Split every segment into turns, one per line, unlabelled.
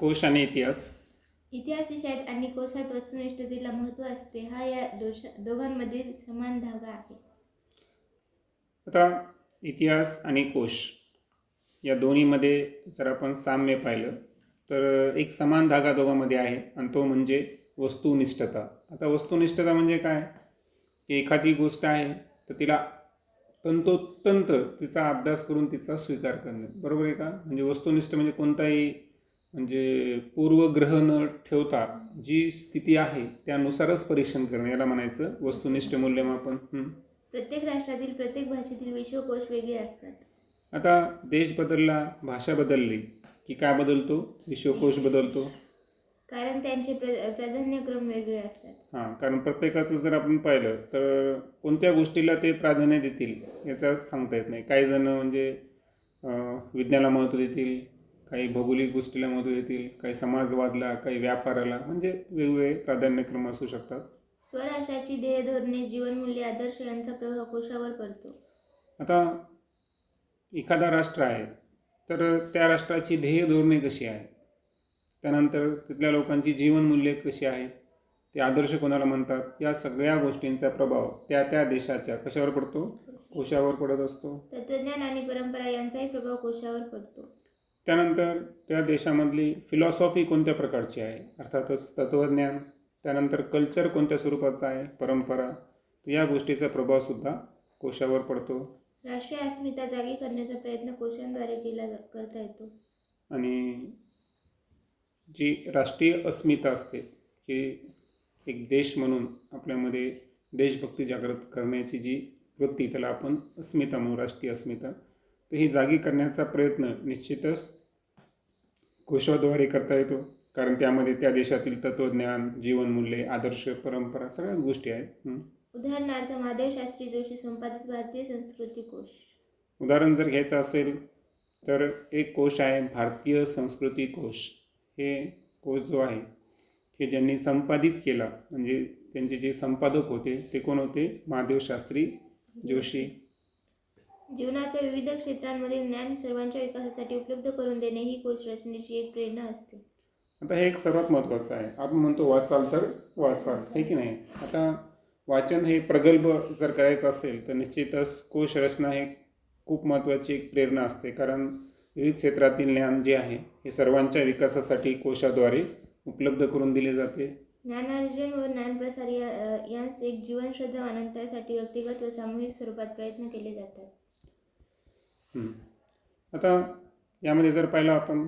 कोश आणि इतिहास.
इतिहास विषयात आणि कोशात वस्तुनिष्ठतेला महत्त्व असते हा या दोष दोघांमधील समान धागा आहे.
आता इतिहास आणि कोश या दोन्हीमध्ये जर आपण साम्य पाहिलं तर एक समान धागा दोघांमध्ये आहे आणि तो म्हणजे वस्तुनिष्ठता. आता वस्तुनिष्ठता म्हणजे काय? की एखादी गोष्ट आहे तर तिला तंतोतंत तिचा अभ्यास करून तिचा स्वीकार करणे. बरोबर आहे का? म्हणजे वस्तुनिष्ठ म्हणजे कोणताही म्हणजे पूर्वग्रह न ठेवता जी स्थिती आहे त्यानुसारच परीक्षण करणे याला म्हणायचं वस्तुनिष्ठ मूल्यमापन.
प्रत्येक राष्ट्रातील प्रत्येक भाषेतील विश्वकोश वेगळे असतात.
आता देश बदलला भाषा बदलली की काय बदलतो? विश्वकोश बदलतो.
कारण त्यांचे प्र प्राधान्यक्रम वेगळे असतात.
हां कारण प्रत्येकाचं जर आपण पाहिलं तर कोणत्या गोष्टीला ते प्राधान्य देतील याचा सांगता येत नाही. काही जण म्हणजे अं, विज्ञानाला महत्त्व देतील काही भौगोलिक गोष्टीला महत्त्व देतील काही समाजवादला काही व्यापाराला म्हणजे वेगवेगळे प्राधान्यक्रम असू शकतात.
स्वराष्ट्राची ध्येय धोरणे जीवनमूल्य आदर्श यांचा प्रभाव कोशावर पडतो.
आता एखादा राष्ट्र आहे तर त्या राष्ट्राची ध्येय धोरणे कशी आहे? त्यानंतर तिथल्या लोकांची जीवनमूल्ये कशी आहेत ते आदर्श कोणाला म्हणतात? या सगळ्या गोष्टींचा प्रभाव त्या त्या देशाच्या कशावर पडतो? कोशावर पडत असतो.
तत्वज्ञान आणि परंपरा यांचाही प्रभाव कोशावर पडतो.
त्यानंतर त्या देशामधली फिलॉसॉफी कोणत्या प्रकारची आहे? अर्थातच तत्त्वज्ञान त्यानंतर कल्चर कोणत्या स्वरूपाचं आहे? परंपरा या गोष्टीचा प्रभावसुद्धा कोशावर पडतो.
राष्ट्रीय अस्मिता जागी करण्याचा प्रयत्न कोशांद्वारे केला करता येतो.
आणि जी राष्ट्रीय अस्मिता असते की एक देश म्हणून आपल्यामध्ये देशभक्ती जागृत करण्याची जी वृत्ती त्याला आपण अस्मिता म्हणू राष्ट्रीय अस्मिता. ही जागी करण्याचा प्रयत्न निश्चितच कोशाद्वारे करता येतो. कारण त्यामध्ये त्या देशातील तत्त्वज्ञान जीवनमूल्ये आदर्श परंपरा सगळ्या गोष्टी आहेत.
उदाहरणार्थ महादेव शास्त्री जोशी संपादित भारतीय संस्कृती कोश.
उदाहरण जर घ्यायचं असेल तर एक कोश आहे भारतीय संस्कृती कोश. हे कोश जो आहे हे ज्यांनी संपादित केला म्हणजे त्यांचे जे संपादक होते ते कोण होते? महादेव शास्त्री जोशी.
जीवनाच्या विविध क्षेत्रांमधील ज्ञान सर्वांच्या विकासासाठी उपलब्ध करून देणे ही कोश रचनेची एक प्रेरणा असते.
आता हे एक सर्वात महत्त्वाचं आहे. आपण म्हणतो वाचाल तर वाचाल हे की नाही? आता वाचन हे प्रगल्भ जर करायचं असेल तर निश्चितच कोश रचना हे खूप महत्त्वाची एक प्रेरणा असते. कारण विविध क्षेत्रातील ज्ञान जे आहे हे सर्वांच्या विकासासाठी कोशाद्वारे उपलब्ध करून दिले जाते.
ज्ञानार्जन व ज्ञानप्रसार या यांस एक जीवनश्रद्धा अनंतासाठी व्यक्तिगत व सामूहिक स्वरूपात प्रयत्न केले जातात.
आता यामध्ये जर पाहिलं आपण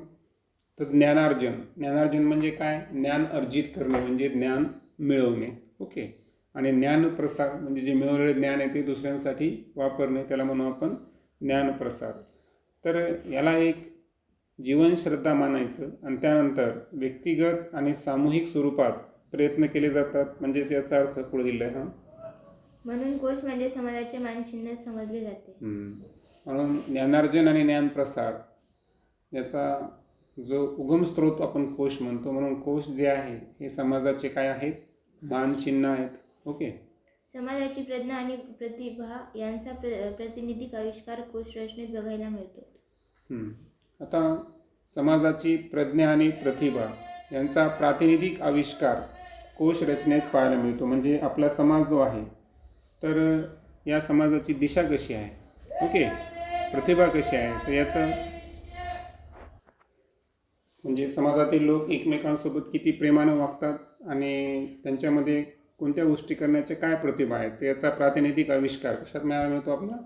तर ज्ञानार्जन. ज्ञानार्जन म्हणजे काय? ज्ञान अर्जित करणे म्हणजे ज्ञान मिळवणे. ओके. आणि ज्ञानप्रसार म्हणजे जे मिळवलेले ज्ञान आहे ते दुसऱ्यांसाठी वापरणे त्याला म्हणू आपण ज्ञानप्रसार तर याला एक जीवनश्रद्धा मानायचं आणि त्यानंतर व्यक्तिगत आणि सामूहिक स्वरूपात प्रयत्न केले जातात. म्हणजेच याचा अर्थ पुढे दिला आहे हां.
म्हणून कोश म्हणजे समाजाचे मानचिन्ह समजले जाते.
म्हणून ज्ञानार्जन आणि ज्ञानप्रसार याचा जो उगम स्रोत आपण कोश म्हणतो म्हणून कोश जे आहे हे समाजाचे काय आहेत? मानचिन्ह आहेत. ओके?
समाजाची प्रज्ञा आणि प्रतिभा यांचा प्र प्रातिनिधिक आविष्कार कोश रचनेत बघायला मिळतो.
आता समाजाची प्रज्ञा आणि प्रतिभा यांचा प्रातिनिधिक आविष्कार कोश रचनेत पाहायला मिळतो. म्हणजे आपला समाज जो आहे तर या समाजाची दिशा कशी आहे? ओके? प्रतिभा कशी आहे? तर याचं म्हणजे समाजातील लोक एकमेकांसोबत किती प्रेमानं वागतात आणि त्यांच्यामध्ये कोणत्या गोष्टी करण्याच्या काय प्रतिभा आहेत तर याचा प्रातिनिधिक आविष्कार कशात मिळायला मिळतो आपल्याला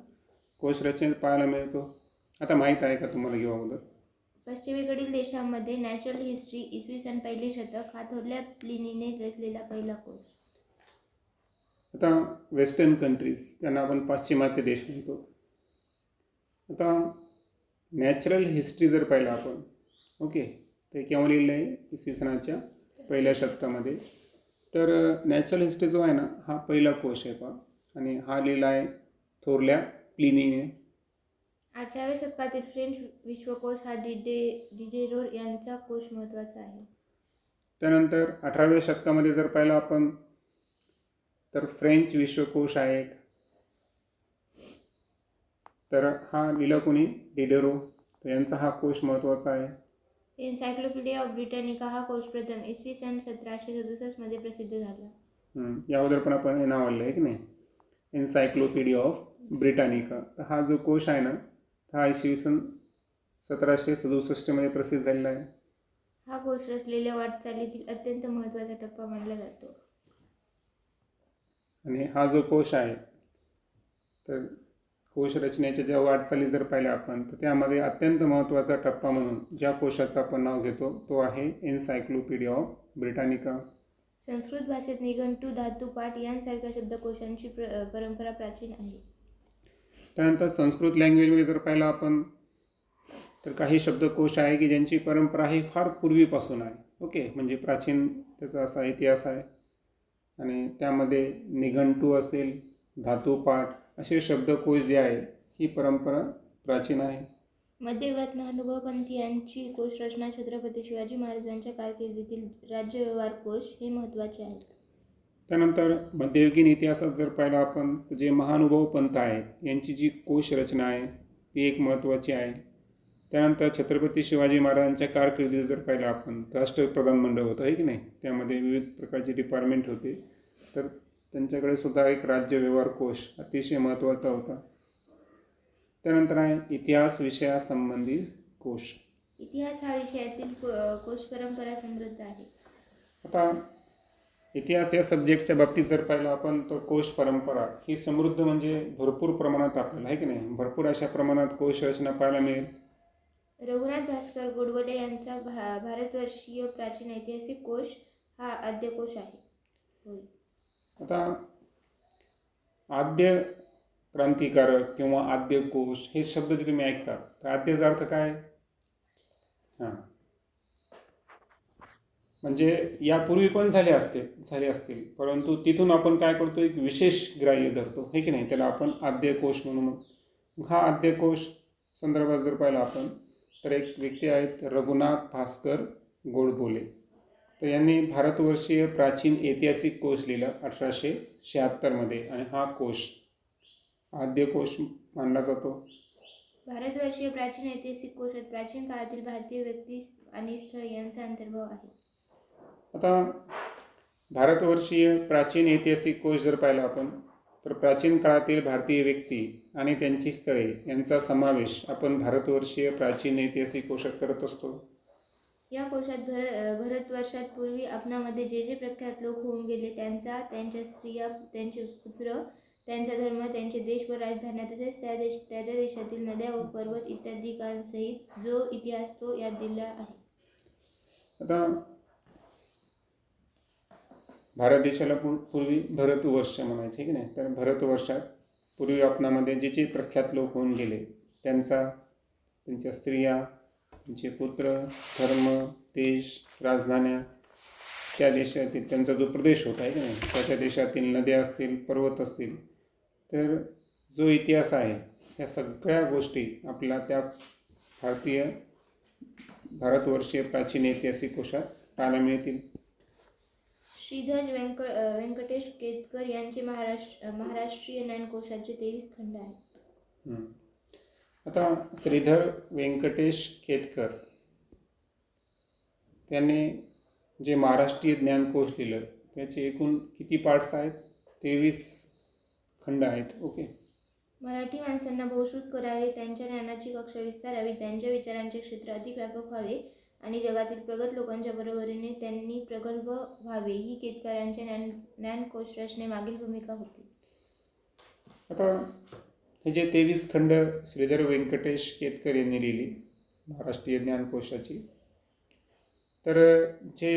कोश रचनेत पाहायला मिळतो. आता माहीत आहे का तुम्हाला घेऊ अगोदर
पश्चिमेकडील देशांमध्ये नॅचरल हिस्ट्री इसवी सन पहिले शतक हा थोरल्या प्लिनीने रचलेला पहिला कोश.
आता वेस्टर्न कंट्रीज त्यांना आपण पाश्चिमात्य देश म्हणतो आता नॅचरल हिस्ट्री जर पाहिलं आपण ओके ते केव्हा लिहिलं आहे इसवी सनाच्या पहिल्या शतकामध्ये. तर नॅचरल हिस्ट्री जो आहे ना हा पहिला कोश आहे पहा. आणि हा लिहिला आहे थोरल्या प्लिनीने.
अठराव्या शतकातील फ्रेंच विश्वकोश हा डिडे डिडेरोर यांचा कोश महत्त्वाचा आहे.
त्यानंतर अठराव्या शतकामध्ये जर पाहिलं आपण तर फ्रेंच विश्वकोश आहे एक तर हा लिहिला कोणी? डिडेरो. तर यांचा हा कोश महत्त्वाचा आहे.
एन्सायक्लोपीडिया ऑफ ब्रिटॅनिका हा कोश प्रथम इसवी सन सतराशे सदुसष्टमध्ये प्रसिद्ध झाला.
या अगोदर पण आपण हे नाव आलं आहे की नाही? Encyclopedia of Britannica. तर हा जो कोश आहे ना हा इसवी सन सतराशे सदुसष्टमध्ये प्रसिद्ध झालेला आहे.
हा कोश रचलेल्या वाटचालीतील अत्यंत महत्त्वाचा टप्पा मानला जातो.
आणि हा जो कोश आहे तर कोश रचनेच्या ज्या वाटचाली जर पाहिल्या आपण तर त्यामध्ये अत्यंत महत्त्वाचा टप्पा म्हणून ज्या कोशाचं आपण नाव घेतो तो आहे एन्सायक्लोपीडिया ऑफ ब्रिटानिका
संस्कृत भाषेत निघंटू धातू पाठ यांसारख्या शब्दकोशांची प्र परंपरा प्राचीन आहे.
त्यानंतर संस्कृत लँग्वेजमध्ये जर पाहिलं आपण तर काही शब्दकोश आहे की ज्यांची परंपरा ही फार पूर्वीपासून आहे. ओके म्हणजे प्राचीन त्याचा असा इतिहास आहे. आणि त्यामध्ये निघंटू असेल धातुपाठ असे शब्दकोश जे आहे ही परंपरा प्राचीन आहे.
मध्ययुगात महानुभवपंथीयांची कोशरचना छत्रपती शिवाजी महाराजांच्या कारकिर्दीतील राज्यव्यवहार कोश हे महत्त्वाचे आहेत.
त्यानंतर मध्ययुगीन इतिहासात जर पाहिलं आपण तर जे महानुभाव पंथ आहे यांची जी कोश रचना आहे ती एक महत्त्वाची आहे. त्यानंतर छत्रपती शिवाजी महाराजांच्या कारकिर्दीत जर पाहिलं आपण तर राष्ट्रप्रधान मंडळ होतं आहे की नाही? त्यामध्ये विविध प्रकारचे डिपार्टमेंट होते. तर त्यांच्याकडे सुद्धा एक राज्य व्यवहार कोश अतिशय महत्त्वाचा होता. त्यानंतर आहे इतिहास विषयासंबंधी कोश
इतिहास हा विषयातील कोश परंपरा समृद्ध आहे.
आता इतिहास या सब्जेक्टच्या बाबतीत जर पाहिलं आपण तर कोश परंपरा ही समृद्ध म्हणजे भरपूर प्रमाणात आपल्याला आहे की नाही? भरपूर अशा प्रमाणात कोश रचना पाहायला मिळेल.
रघुनाथ भास्कर गोडबोले यांचा भा भारतवर्षीय प्राचीन ऐतिहासिक कोश हा आद्यकोश आहे.
आता आद्य क्रांतिकारक किंवा आद्य कोश हे शब्द जे तुम्ही ऐकता तर आद्यचा अर्थ काय? हां. म्हणजे यापूर्वी पण झाले असते झाले असतील. परंतु तिथून आपण काय करतो? एक विशेष ग्राह्य धरतो. हे की नाही? त्याला आपण आद्य कोश म्हणून हा आद्य कोश संदर्भात जर पाहिला आपण तर एक व्यक्ती आहेत रघुनाथ भास्कर गोडबोले. तर यांनी भारतवर्षीय प्राचीन ऐतिहासिक कोश लिहिला अठराशे शहात्तरमध्ये आणि हा कोश आद्य कोश मानला जातो.
भारतवर्षीय प्राचीन ऐतिहासिक कोशात प्राचीन काळातील भारतीय व्यक्ती आणि स्थळ यांचा अंतर्भाव आहे.
आता भारतवर्षीय प्राचीन ऐतिहासिक कोश जर पाहिला आपण तर प्राचीन काळातील भारतीय व्यक्ती आणि त्यांची स्थळे यांचा समावेश आपण भारतवर्षीय प्राचीन ऐतिहासिक कोशात करत असतो.
या कोशात भर भरत पूर्वी आपणामध्ये जे जे प्रख्यात लोक होऊन गेले त्यांचा त्यांच्या स्त्रिया त्यांचे पुत्र त्यांचा धर्म त्यांचे देश व राजधान्या तसेच त्या देश त्या त्या देशातील नद्या व पर्वत इत्यादिकांसहित जो इतिहास तो यात दिला आहे.
आता भारत देशाला पूर पूर्वी भरतवर्ष म्हणायचे की नाही? तर भरतवर्षात पूर्वी आपणामध्ये जे जे प्रख्यात लोक होऊन गेले त्यांचा त्यांच्या स्त्रिया त्यांचे पुत्र धर्म देश राजधान्या त्या देशातील त्यांचा जो प्रदेश होता आहे की नाही? त्या त्या देशातील नद्या असतील पर्वत असतील तर जो इतिहास आहे ह्या सगळ्या गोष्टी आपल्या त्या भारतीय भारतवर्षीय प्राचीन ऐतिहासिक कोशात पाहायला मिळतील.
श्रीधर व्यंक व्यंकटेश केतकर यांचे महाराष्ट्र महाराष्ट्रीय ज्ञानकोशाचे तेवीस खंड आहेत.
आता श्रीधर व्यंकटेश केतकर त्यांनी जे महाराष्ट्रीय ज्ञानकोश लिहिलं त्याचे एकूण किती पार्ट्स आहेत? तेवीस खंड आहेत ओके.
मराठी माणसांना बहुश्रुत करावे त्यांच्या ज्ञानाची कक्षा विस्तारावी त्यांच्या विचारांचे क्षेत्र अधिक व्यापक व्हावे आणि जगातील प्रगत लोकांच्या बरोबरीने त्यांनी प्रगल्भ व्हावे ही केतकरांच्या ज्ञान ज्ञानकोश रचनेमागील भूमिका होती.
आता हे जे तेवीस खंड श्रीधर व्यंकटेश केतकर यांनी लिहिली महाराष्ट्रीय ज्ञानकोशाची. तर जे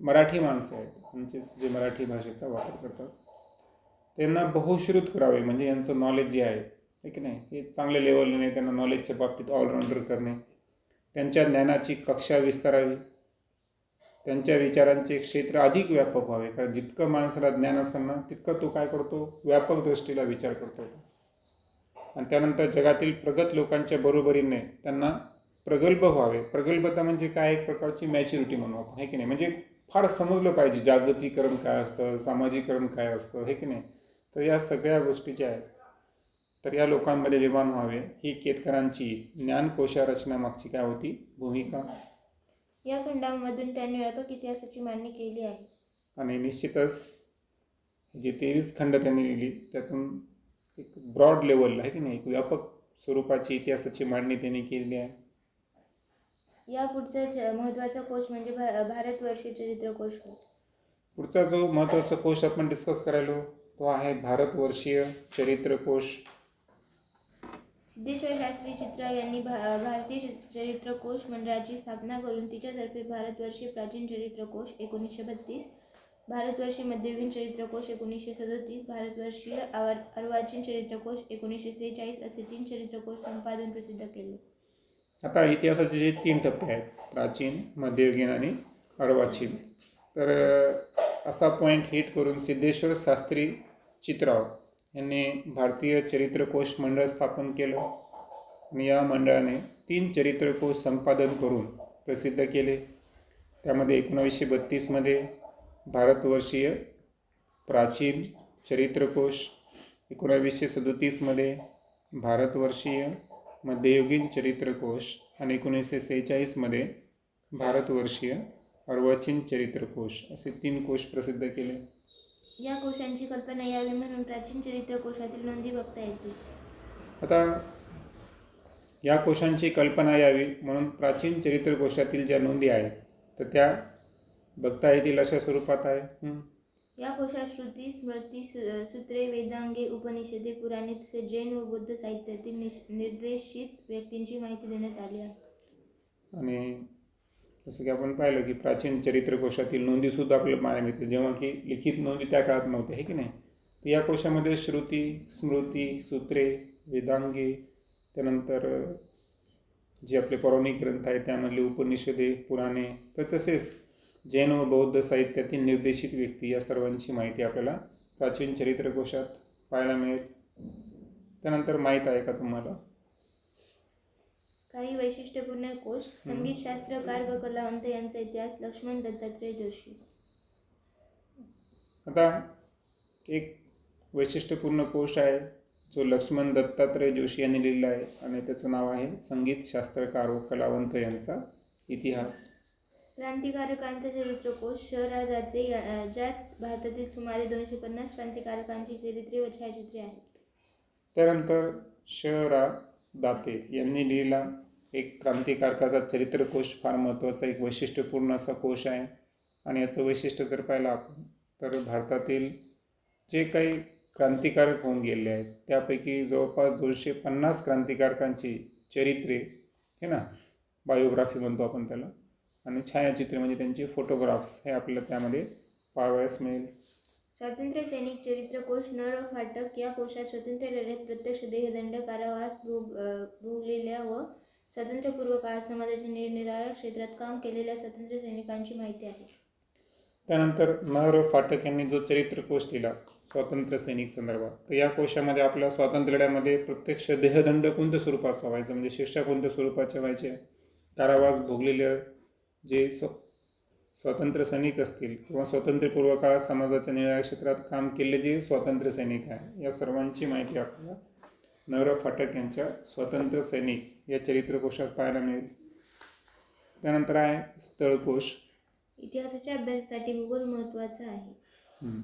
मराठी माणसं आहेत म्हणजेच जे मराठी भाषेचा वापर करतात त्यांना बहुश्रुत करावे म्हणजे यांचं नॉलेज जे आहे हे की नाही? हे चांगल्या लेवलने त्यांना नॉलेजच्या बाबतीत ऑलराऊंडर करणे त्यांच्या ज्ञानाची कक्षा विस्तारावी त्यांच्या विचारांचे क्षेत्र अधिक व्यापक व्हावे कारण जितकं माणसाला ज्ञान असेल ना तितकं तो काय करतो? व्यापक दृष्टीला विचार करतो. आणि त्यानंतर जगातील प्रगत लोकांच्या बरोबरीने त्यांना प्रगल्भ व्हावे. प्रगल्भता म्हणजे काय? एक प्रकारची मॅच्युरिटी म्हणू आपण. हे की नाही? म्हणजे फार समजलं पाहिजे जागतिकीकरण काय असतं सामाजिकरण काय असतं हे की नाही? तर या सगळ्या गोष्टी ज्या आहेत तर या लोकांमध्ये निर्माण व्हावे. ही केतकरांची ज्ञानकोशा रचना मागची काय होती? भूमिका.
या खंडामधून त्यांनी व्यापक इतिहासाची मांडणी केली आहे.
आणि निश्चितच जे तेवीस खंड त्यांनी लिहिली त्यातून एक ब्रॉड लेवल आहे की नाही? एक व्यापक स्वरूपाची इतिहासाची मांडणी त्यांनी केलेली आहे.
या पुढचा च- महत्त्वाचा कोश म्हणजे भा भारतवर्षीय चरित्र कोश होय
पुढचा जो महत्त्वाचा कोश आपण डिस्कस करायलो तो आहे भारतवर्षीय चरित्रकोश.
सिद्धेश्वर शास्त्री चित्रा यांनी भा भारतीय चि- चरित्रकोश मंडळाची स्थापना करून तिच्यातर्फे भारतवर्षीय प्राचीन चरित्रकोश एकोणीसशे बत्तीस भारतवर्षी मध्ययुगीन चरित्रकोश एकोणीसशे सदोतीस भारतवर्षीय आवर अर्वाचीन चरित्रकोश एकोणीसशे सेहेचाळीस असे तीन चरित्रकोश संपादन प्रसिद्ध केले.
आता इतिहासाचे जे तीन टप्पे आहेत प्राचीन मध्ययुगीन आणि अर्वाचीन. तर असा पॉईंट हिट करून सिद्धेश्वर शास्त्री चित्राव यांनी भारतीय चरित्रकोश मंडळ स्थापन केलं आणि या मंडळाने तीन चरित्रकोश संपादन करून प्रसिद्ध केले. त्यामध्ये एकोणावीसशे बत्तीसमध्ये भारतवर्षीय प्राचीन चरित्रकोश एकोणावीसशे सदोतीसमध्ये भारतवर्षीय मध्ययुगीन चरित्रकोश आणि एकोणीसशे सेहेचाळीसमध्ये भारतवर्षीय अर्वाचीन चरित्रकोश असे तीन कोश प्रसिद्ध केले.
या कोशांची कल्पना यावी म्हणून प्राचीन चरित्रकोशातील नोंदी बघता येतील
आता या कोशांची कल्पना यावी म्हणून प्राचीन चरित्रकोशातील ज्या नोंदी आहेत तर त्या बघता येतील अशा स्वरूपात आहे.
या कोशात श्रुती स्मृती सूत्रे वेदांगे उपनिषदे पुराणे तसेच जैन व बौद्ध साहित्यातील निर्देशित व्यक्तींची माहिती देण्यात आली आहे.
आणि जसं की आपण पाहिलं की प्राचीन चरित्रकोशातील नोंदीसुद्धा आपल्याला पाहायला मिळते. जेव्हा की लिखित नोंदी त्या काळात नव्हत्या हे की नाही? तर या कोशामध्ये श्रुती स्मृती सूत्रे वेदांगे त्यानंतर जे आपले पौराणिक ग्रंथ आहेत त्यामधले उपनिषदे पुराणे तर तसेच जैन व बौद्ध साहित्यातील निर्देशित व्यक्ती या सर्वांची माहिती आपल्याला प्राचीन चरित्रकोशात पाहायला मिळेल. त्यानंतर माहीत आहे का तुम्हाला?
काही वैशिष्ट्यपूर्ण कोश संगीतशास्त्रकार व कलावंत यांचा इतिहास लक्ष्मण दत्तात्रय जोशी.
आता एक वैशिष्ट्यपूर्ण कोश आहे जो लक्ष्मण दत्तात्रय जोशी यांनी लिहिला आहे आणि त्याचं नाव आहे संगीत शास्त्रकार व कलावंत यांचा इतिहास.
क्रांतिकारकांचा चरित्रकोश शहर जाते या- ज्यात भारतातील सुमारे दोनशे पन्नास क्रांतिकारकांची चरित्रे व छायाचित्रे आहेत.
त्यानंतर शहरा दाते यांनी लिहिला एक क्रांतिकारकाचा चरित्रकोश फार महत्त्वाचा एक वैशिष्ट्यपूर्ण असा कोश आहे. आणि याचं वैशिष्ट्य जर पाहिलं आपण तर भारतातील जे काही क्रांतिकारक होऊन गेले आहेत त्यापैकी जवळपास दोनशे पन्नास क्रांतिकारकांची चरित्रे हे ना बायोग्राफी म्हणतो आपण त्याला आणि छायाचित्रे म्हणजे त्यांचे फोटोग्राफ्स हे आपल्याला त्यामध्ये पाहावयास मिळेल.
स्वातंत्र्य सैनिक चरित्रकोश नर फाटक या कोशात स्वातंत्र्य लढ्यात प्रत्यक्ष देहदंड कारावास भोग भोगलेल्या व स्वातंत्र्यपूर्व काळात समाजाच्या निरनिराळ्या क्षेत्रात काम केलेल्या स्वातंत्र्य सैनिकांची माहिती आहे.
त्यानंतर नर फाटक यांनी जो चरित्रकोश लिहिला स्वातंत्र्य सैनिक संदर्भात तर या कोशामध्ये आपल्या स्वातंत्र्य लढ्यामध्ये प्रत्यक्ष देहदंड कोणत्या स्वरूपाचा व्हायचा? म्हणजे शिक्षा कोणत्या स्वरूपाच्या व्हायच्या कारावास भोगलेले जे स्व स्वातंत्र्य सैनिक असतील किंवा स्वातंत्र्यपूर्व काळात समाजाच्या निळ्या क्षेत्रात काम केलेले जे स्वातंत्र्य सैनिक आहे या सर्वांची माहिती आपल्याला नर फाटक यांच्या स्वातंत्र्य सैनिक या चरित्रकोशात पाहायला मिळेल. त्यानंतर आहे स्थळकोश.
इतिहासाच्या अभ्यासासाठी भूगोल महत्त्वाचा आहे.
हं.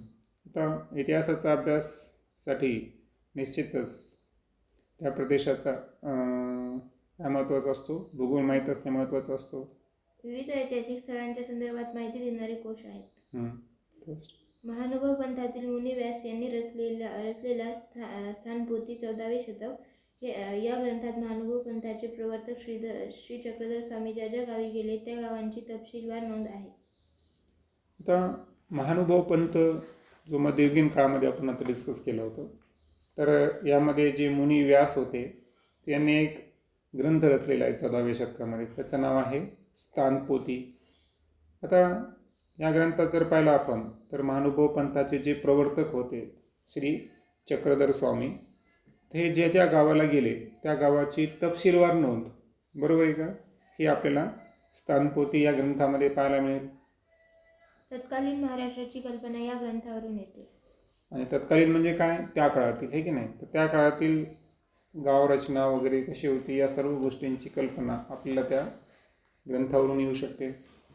आता इतिहासाचा अभ्याससाठी निश्चितच त्या प्रदेशाचा काय महत्त्वाचा असतो. भूगोल माहीत असणे महत्त्वाचा असतो.
विविध ऐतिहासिक स्थळांच्या संदर्भात माहिती देणारे कोश आहेत. महानुभव पंथातील मुनी व्यास यांनी रचलेला रचलेला स्था स्थानपोथी चौदावे शतक हे या ग्रंथात महानुभव पंथाचे प्रवर्तक श्री श्री चक्रधर स्वामी ज्या ज्या गावी गेले त्या गावांची तपशीलवार नोंद आहे
आता महानुभाव पंत जो मध्ययुगीन काळामध्ये आपण आता डिस्कस केलं होतं तर यामध्ये जे मुनी व्यास होते त्यांनी एक ग्रंथ रचलेला आहे चौदाव्या शतकामध्ये त्याचं नाव आहे स्थानपोथी आता या ग्रंथात जर पाहिलं आपण तर महानुभाव पंथाचे जे प्रवर्तक होते श्री चक्रधर स्वामी ते ज्या ज्या गावाला गेले त्या गावाची तपशीलवार नोंद. बरोबर आहे का? ही आपल्याला स्थानपोथी या ग्रंथामध्ये पाहायला मिळेल.
तत्कालीन महाराष्ट्राची कल्पना या ग्रंथावरून येते.
आणि तत्कालीन म्हणजे काय? त्या काळातील हे की नाही? तर त्या काळातील गावरचना वगैरे कशी होती या सर्व गोष्टींची कल्पना आपल्याला त्या ग्रंथावरून येऊ शकते.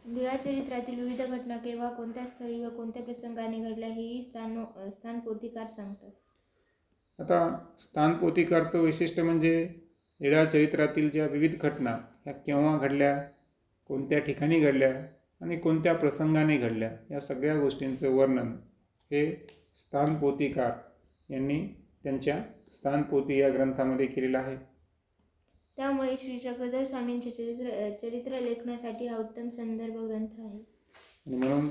लीळाचरित्रातील विविध घटना केव्हा कोणत्या स्थळी व कोणत्या प्रसंगाने घडल्या हेही स्थान स्थानपोथिकार सांगतात.
आता स्थानपोथिकारचं वैशिष्ट्य म्हणजे लीळा चरित्रातील ज्या विविध घटना ह्या केव्हा घडल्या कोणत्या ठिकाणी घडल्या आणि कोणत्या प्रसंगाने घडल्या या सगळ्या गोष्टींचं वर्णन हे स्थानपोथिकार यांनी त्यांच्या स्थानपोथी या ग्रंथामध्ये केलेलं आहे.
त्यामुळे श्री चक्रधर स्वामींचे चरित्र चरित्र लेखनासाठी हा उत्तम संदर्भ ग्रंथ आहे.
आणि म्हणून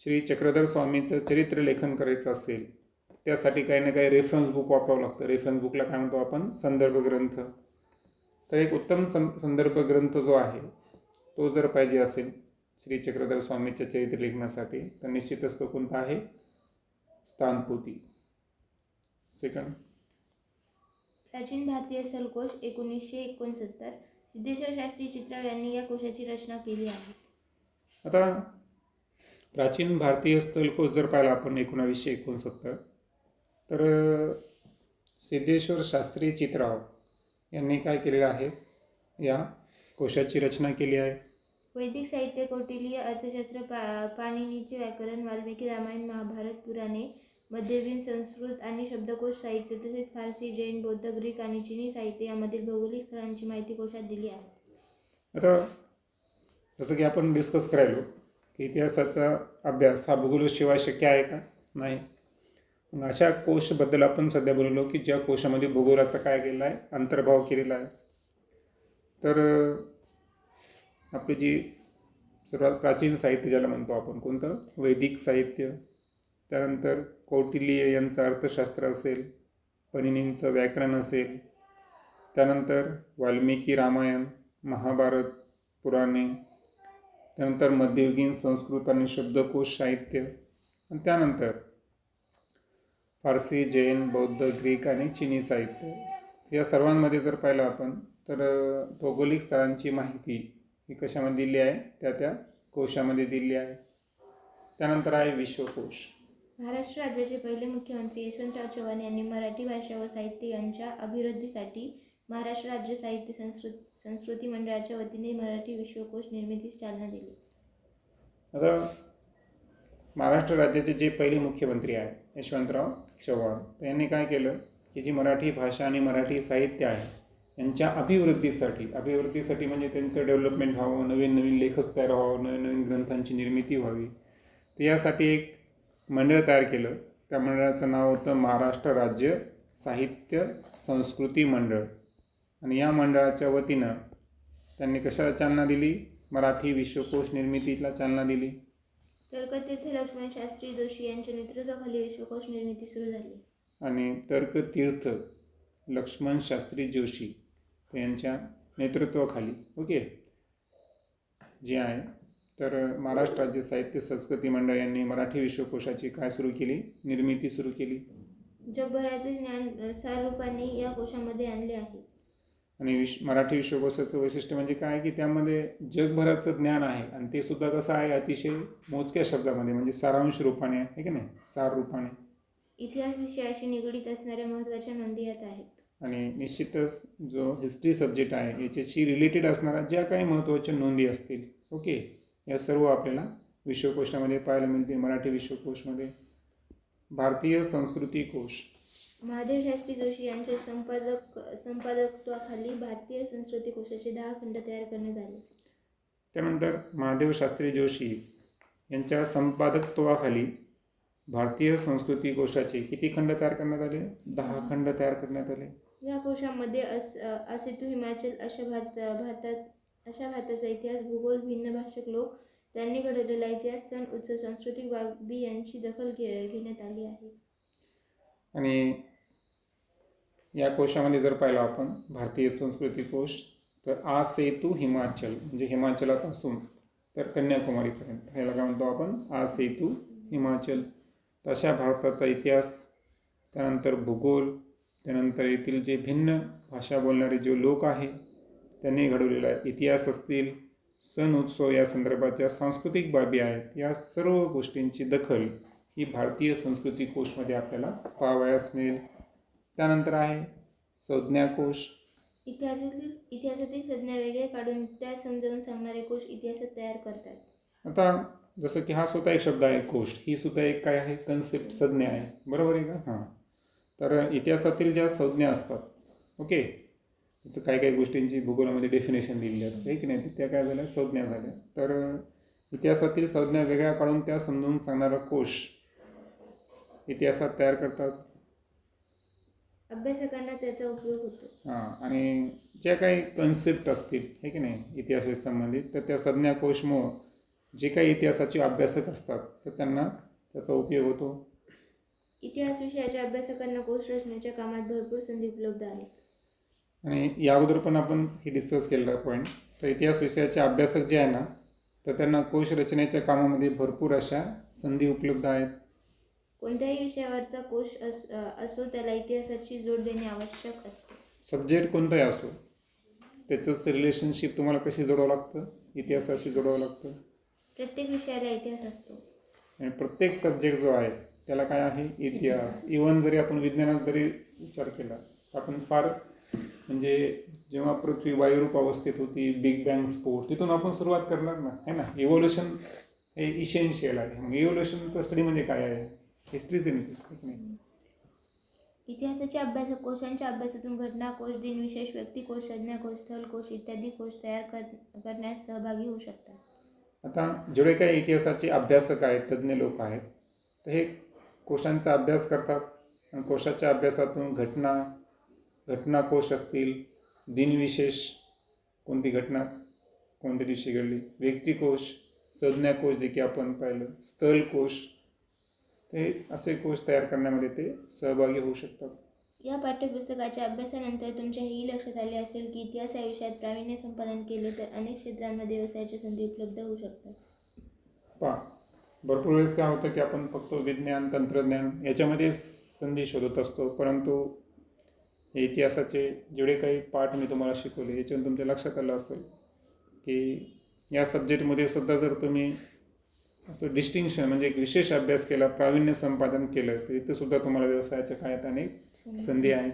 श्री चक्रधर स्वामीचं चरित्र लेखन करायचं असेल त्यासाठी काही ना काही रेफरन्स बुक वापरावं लागतं. रेफरन्स बुकला काय म्हणतो आपण? संदर्भ ग्रंथ. तर एक उत्तम सं संदर्भ ग्रंथ जो आहे तो जर पाहिजे असेल श्री चक्रधर स्वामीच्या चरित्र लेखनासाठी तर निश्चितच तो कोणता आहे? स्थानपूती सेकंड
प्राचीन भारतीय सलकोश एकोणीसशे एकोणसत्तर सिद्धेश्वर शास्त्री चित्राव यांनी या कोशाची रचना केली आहे.
आता प्राचीन भारतीय स्थलकोश जर पाहिला आपण एकोणावीसशे एकोणसत्तर तर सिद्धेश्वर शास्त्री चित्राव यांनी काय केलेलं आहे? या कोशाची रचना केली आहे.
वैदिक साहित्य कौटिल्य अर्थशास्त्र पा पाणिनीचे व्याकरण वाल्मिकी रामायण महाभारत मध्ययुगीन संस्कृत आणि शब्दकोश साहित्य तसेच फारसी जैन बौद्ध ग्रीक आणि चिनी साहित्य यामधील भौगोलिक स्थळांची माहिती कोशात दिली आहे.
आता जसं की आपण डिस्कस करायलो की इतिहासाचा अभ्यास हा भूगोलशिवाय शक्य आहे का? नाही. मग अशा कोशबद्दल आपण सध्या बोललो की ज्या कोशामध्ये भूगोलाचा काय केलेला आहे अंतर्भाव केलेला आहे. तर आपली जी सर्वात प्राचीन साहित्य ज्याला म्हणतो आपण कोणतं? वैदिक साहित्य. त्यानंतर कौटिल्य यांचं अर्थशास्त्र असेल पनिनींचं व्याकरण असेल त्यानंतर वाल्मिकी रामायण महाभारत पुराणे त्यानंतर मध्ययुगीन संस्कृत आणि शब्दकोश साहित्य आणि त्यानंतर फारसी जैन बौद्ध ग्रीक आणि चिनी साहित्य. या सर्वांमध्ये जर पाहिलं आपण तर भौगोलिक स्थळांची माहिती ही कशामध्ये दिली आहे? त्या त्या कोशामध्ये दिली आहे. त्यानंतर आहे विश्वकोश.
महाराष्ट्र राज्याचे पहिले मुख्यमंत्री यशवंतराव चव्हाण यांनी मराठी भाषा व साहित्य यांच्या अभिवृद्धीसाठी महाराष्ट्र राज्य साहित्य संस्कृत संस्कृती मंडळाच्या वतीने मराठी विश्वकोश निर्मितीस चालना दिली.
आता महाराष्ट्र राज्याचे जे पहिले मुख्यमंत्री आहे यशवंतराव चव्हाण तर यांनी काय केलं की जी मराठी भाषा आणि मराठी साहित्य आहे यांच्या अभिवृद्धीसाठी अभिवृद्धीसाठी म्हणजे त्यांचं डेव्हलपमेंट व्हावं नवीन नवीन लेखक तयार व्हावं नवीन नवीन ग्रंथांची निर्मिती व्हावी तर यासाठी एक मंडळ तयार केलं. त्या मंडळाचं नाव होतं महाराष्ट्र राज्य साहित्य संस्कृती मंडळ. आणि या मंडळाच्या वतीनं त्यांनी कशाला चालना दिली? मराठी विश्वकोश निर्मितीला चालना दिली.
तर्कतीर्थ लक्ष्मण शास्त्री जोशी यांच्या नेतृत्वाखाली विश्वकोश निर्मिती सुरू झाली.
आणि तर्कतीर्थ लक्ष्मण शास्त्री जोशी यांच्या नेतृत्वाखाली. ओके? जे आहे तर महाराष्ट्र राज्य साहित्य संस्कृती मंडळ यांनी मराठी विश्वकोशाची काय सुरू केली? निर्मिती सुरू केली.
जगभरातील ज्ञान सार रूपांनी या कोशामध्ये आणले आहे.
आणि विश मराठी विश्वकोशाचं वैशिष्ट्य म्हणजे काय? की त्यामध्ये जगभराचं ज्ञान आहे आणि ते सुद्धा कसं आहे? अतिशय मोजक्या शब्दामध्ये म्हणजे सारांश रूपाने आहे की नाही? सार रूपाने.
इतिहास विषयाशी निगडीत असणाऱ्या महत्त्वाच्या नोंदी यात आहेत.
आणि निश्चितच जो हिस्ट्री सब्जेक्ट आहे याच्याशी रिलेटेड असणाऱ्या ज्या काही महत्त्वाच्या नोंदी असतील ओके? या सर्व आपल्याला विश्वकोशामध्ये पाहायला मिळते मराठी विश्वकोशमध्ये भारतीय संस्कृती कोश
महादेव शास्त्री जोशी यांच्या संपादक संपादकत्वाखाली भारतीय संस्कृती कोशाचे दहा खंड तयार करण्यात आले.
त्यानंतर महादेव शास्त्री जोशी यांच्या संपादकत्वाखाली भारतीय संस्कृती कोशाचे किती खंड तयार करण्यात आले? दहा खंड तयार करण्यात आले.
या कोशामध्ये अस असेतू हिमाचल अशा भारत भारतात अशा भारताचा इतिहास भूगोल भिन्न भाषक लोक त्यांनी घडवलेला इतिहास सण उत्सव सांस्कृतिक बाबी यांची दखल घे घेण्यात आली आहे.
आणि या कोशामध्ये जर पाहिलं आपण भारतीय संस्कृती कोश तर आ सेतू हिमाचल म्हणजे हिमाचलापासून तर कन्याकुमारीपर्यंत. ह्याला काय म्हणतो आपण? आ सेतू हिमाचल. तशा भारताचा इतिहास त्यानंतर भूगोल त्यानंतर येथील जे भिन्न भाषा बोलणारे जे लोक आहे त्यांनी घडवलेला इतिहास असतील सण उत्सव या संदर्भाच्या सांस्कृतिक बाबी आहेत या सर्व गोष्टींची दखल ही भारतीय संस्कृती कोशमध्ये आपल्याला पाहावयास मिळेल. त्यानंतर आहे संज्ञाकोश
इतिहासातील इतिहासातील संज्ञा वेगळे काढून त्या समजावून सांगणारे कोश इतिहासात तयार करतात.
आता जसं की हा सुद्धा एक शब्द आहे कोश. ही सुद्धा एक काय आहे? कन्सेप्ट संज्ञा आहे. बरोबर आहे का? हां. तर इतिहासातील ज्या संज्ञा असतात ओके? जसं काही काही गोष्टींची भूगोलामध्ये डेफिनेशन दिलेली असते की नाही त्या काय झाल्या संज्ञा झाल्या. तर इतिहासातील संज्ञा वेगळ्या काढून त्या समजून सांगणारा कोश इतिहासात तयार करतात.
अभ्यासकांना त्याचा उपयोग होतो.
हां आणि ज्या काही कन्सेप्ट असतील हे की नाही इतिहासाशी संबंधित तर त्या संज्ञाकोशमुळं जे काही इतिहासाचे अभ्यासक असतात तर त्यांना त्याचा उपयोग होतो.
इतिहास विषयाच्या अभ्यासकांना कोश रचनेच्या कामात भरपूर संधी उपलब्ध आहेत.
आणि या अगोदर पण आपण हे डिस्कस केलेलं पॉईंट तर इतिहास विषयाचे अभ्यासक जे आहे ना तर त्यांना कोश रचनेच्या कामामध्ये भरपूर अशा संधी उपलब्ध आहेत.
कोणत्याही विषयावरचा कोश अस त्याला इतिहासाची जोड देणे आवश्यक असते.
सब्जेक्ट कोणताही असो त्याचंच रिलेशनशिप तुम्हाला कशी जोडावं लागतं? इतिहासाशी जोडावं लागतं.
प्रत्येक विषयाला इतिहास असतो.
आणि प्रत्येक सब्जेक्ट जो आहे त्याला काय आहे? इतिहास. इवन जरी आपण विज्ञानात जरी विचार केला आपण फार म्हणजे जेव्हा पृथ्वी वायुरूप अवस्थेत होती बिग बँग स्फोट तिथून आपण सुरुवात करणार ना है ना? इव्होल्युशन हे इसेन्शियल आहे. मग इव्होल्युशनचं स्टडी म्हणजे काय आहे? हिस्ट्रीच नाही?
इतिहासाचे अभ्यासक कोशांच्या अभ्यासातून घटना कोश दिनविशेष व्यक्तिकोश संज्ञाकोश स्थलकोश इत्यादी कोश तयार कर करण्यास सहभागी होऊ शकतात.
आता जेवढे काही इतिहासाचे अभ्यासक आहेत तज्ज्ञ लोक आहेत तर हे कोशांचा अभ्यास करतात. आणि कोशाच्या अभ्यासातून घटना घटनाकोश असतील दिनविशेष कोणती घटना कोणत्या दिवशी घडली व्यक्तिकोश संज्ञाकोश जे की आपण पाहिलं स्थलकोश ते असे कोश तयार करण्यामध्ये ते सहभागी होऊ शकतात.
या पाठ्यपुस्तकाच्या अभ्यासानंतर तुमच्या हेही लक्षात आले असेल की इतिहास या विषयात प्रावीण्य संपादन केले तर अनेक क्षेत्रांमध्ये व्यवसायाच्या संधी उपलब्ध होऊ शकतात.
पहा भरपूर वेळेस काय होतं की आपण फक्त विज्ञान तंत्रज्ञान याच्यामध्ये संधी शोधत असतो परंतु हे इतिहासाचे जेवढे काही पाठ मी तुम्हाला शिकवले याच्यातून तुमच्या लक्षात आलं असेल की या सब्जेक्टमध्ये सुद्धा जर तुम्ही असं डिस्टिंक्शन म्हणजे एक विशेष अभ्यास केला प्रावीण्य संपादन केलं तर इथं सुद्धा तुम्हाला व्यवसायाच्या काळात अनेक संधी आहेत.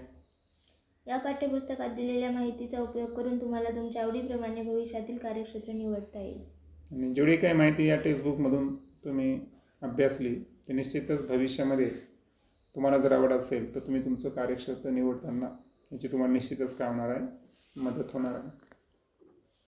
या पाठ्यपुस्तकात दिलेल्या माहितीचा उपयोग करून तुम्हाला तुमच्या आवडीप्रमाणे भविष्यातील कार्यक्षेत्र निवडता येईल.
आणि जेवढी काही माहिती या टेक्स्टबुकमधून तुम्ही अभ्यासली ते निश्चितच भविष्यामध्ये तुम्हाला जर आवड असेल तर तुम्ही तुमचं कार्यक्षेत्र निवडताना याची तुम्हाला निश्चितच काय होणार आहे मदत होणार आहे.